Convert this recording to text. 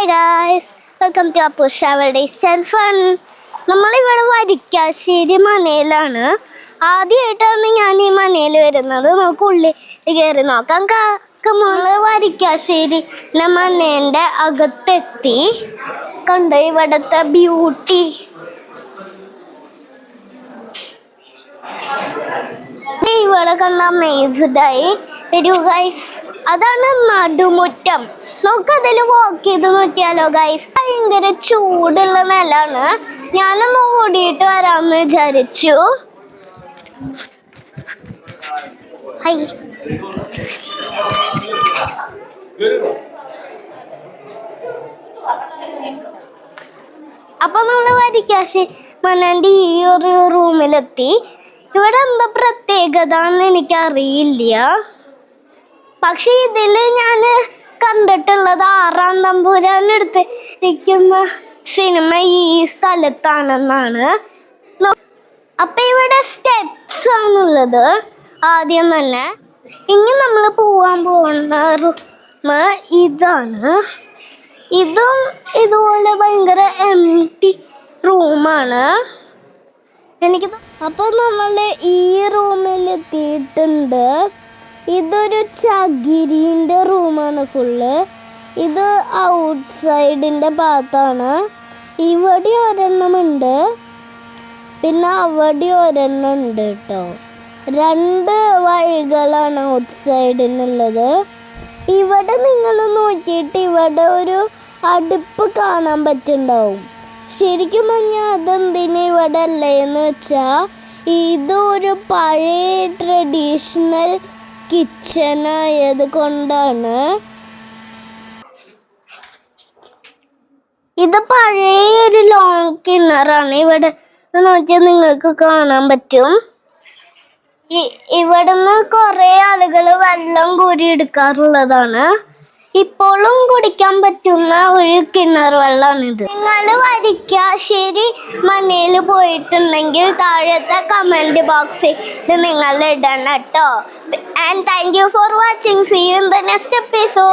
Hi guys welcome to Appusha days and fun നമ്മളിവിടെ വരിക്കാശ്ശേരി മനയിലാണ്. ആദ്യമായിട്ടാണ് ഞാൻ ഈ മനയിൽ വരുന്നത്. നമുക്ക് ഉള്ളിൽ കയറി നോക്കാം. നമ്മൾ വരിക്കാശ്ശേരി മനേന്റെ അകത്തെത്തി. കണ്ടോ ഇവിടുത്തെ ബ്യൂട്ടി ഇവിടെ കണ്ട അമേസ്ഡായി വരൂ ഗൈസ് അതാണ് നടുമുറ്റം. നമുക്ക് അതിൽ വാക്ക് ചെയ്ത് നോക്കിയാലോ ഗൈസ് ഭയങ്കര ചൂടുള്ള നിലാണ് ഞാനൊന്ന് ഓടിയിട്ട് വരാമെന്ന് വിചാരിച്ചു. ഹൈ. അപ്പൊ നമ്മൾ വരിക്കാശി മനാന്റെ ഈ ഒരു റൂമിലെത്തി. ഇവിടെ എന്താ പ്രത്യേകത എന്ന് എനിക്കറിയില്ല. പക്ഷെ ഇതിൽ ഞാൻ കണ്ടിട്ടുള്ളത് ആറാം തമ്പുരാൻ എടുത്തിരിക്കുന്ന സിനിമ ഈ സ്ഥലത്താണെന്നാണ്. അപ്പൊ ഇവിടെ സ്റ്റെപ്സ് ആണുള്ളത്. ആദ്യം തന്നെ ഇനി നമ്മൾ പോവാൻ പോകുന്ന റൂം ഇതാണ്. ഇതും ഇതുപോലെ ഭയങ്കര എം ടി റൂമാണ് എനിക്ക് അപ്പോൾ നമ്മൾ ഈ റൂമിൽ എത്തിയിട്ടുണ്ട്. ഇതൊരു ചകിരിന്റെ റൂമാണ് ഫുള്ള് ഇത് ഔട്ട് സൈഡിന്റെ ഭാഗത്താണ്. ഇവിടെ ഒരെണ്ണമുണ്ട് പിന്നെ അവിടെ ഒരെണ്ണം ഉണ്ട് കേട്ടോ രണ്ട് വഴികളാണ് ഔട്ട് സൈഡിനുള്ളത് ഇവിടെ നിങ്ങൾ നോക്കിയിട്ട് ഇവിടെ ഒരു അടുപ്പ് കാണാൻ പറ്റുന്നുണ്ടാവും. ശരിക്കും പറഞ്ഞാൽ അതെന്തിന് ഇവിടെ അല്ലേന്ന് വെച്ചാൽ ഇതൊരു പഴയ ട്രഡീഷണൽ കിച്ചൺ ആയത് കൊണ്ടാണ് ഇത് പഴയ ഒരു ലോങ് കിണറാണ്. ഇവിടെ നോക്കിയാൽ നിങ്ങൾക്ക് കാണാൻ പറ്റും. ഇവിടുന്ന് കുറെ ആളുകൾ വെള്ളം കോരി എടുക്കാറുള്ളതാണ്. ഇപ്പോഴും കുടിക്കാൻ പറ്റുന്ന ഒരു കിണർ വെള്ളമാണിത് നിങ്ങൾ വരിക്കാശ്ശേരി മനയിൽ പോയിട്ടുണ്ടെങ്കിൽ താഴത്തെ കമന്റ് ബോക്സിൽ നിങ്ങൾ ഇടണം കേട്ടോ. and thank you for watching. See you in the next episode.